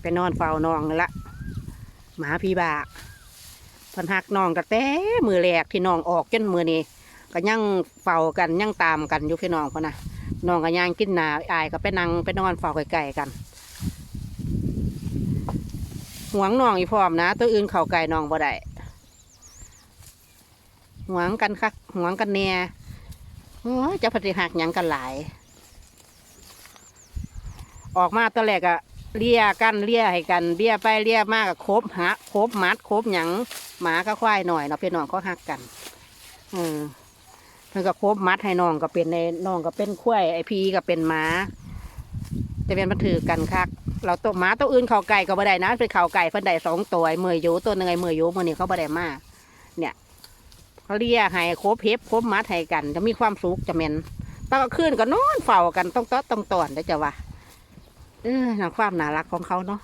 ไปนอนเฝ้าน้องละหมาพี่บาพันหักน้องก็แต่มือแรกที่น้องออกจนมือนี้ก็ยังเฝ้ากันยังตามกันอยู่พี่น้องพนนะน้องก็ย่างกินหนาอายก็ไปนั่งไปนอนเฝ้าไกลๆกันหวงน้องอีพร้อมนะ ตัวอื่นเข่าไก่น้องบ่ได้หวงกันคักหวงกันแน่โอ้ยจะปฏิหักหยังกันหลาย ออกมาตอนแรกอะ เลียกันเลียให้กันเลียไปเลียมากครบหะครบมัดครบหยังหมาก็ควายหน่อยเนาะพี่น้องก็หักกัน อืมเพิ่นก็ครบมัดให้น้องก็เป็นในน้องก็เป็นควายไอพีก็เป็นหมาจะเป็นมันถือกันคักเราตัวหมาตัวอื่นเขาไก่ก็บ่ได้นะเป็นเขาไก่เพิ่นได้สองตัวเมยอยู่ตัวหนึงไอเมยอยู่มื้อนี้เขาบ่ได้มาเนี่ยเขาเลียให้ครบเพ็บครบมัดให้กันจะมีความสุขจะเมนตอนกลางคืนก็นอนเฝ้ากันต้องต้อต้องตอนได้จ้ะว่า เออหนังความน่ารักของเขาเนาะ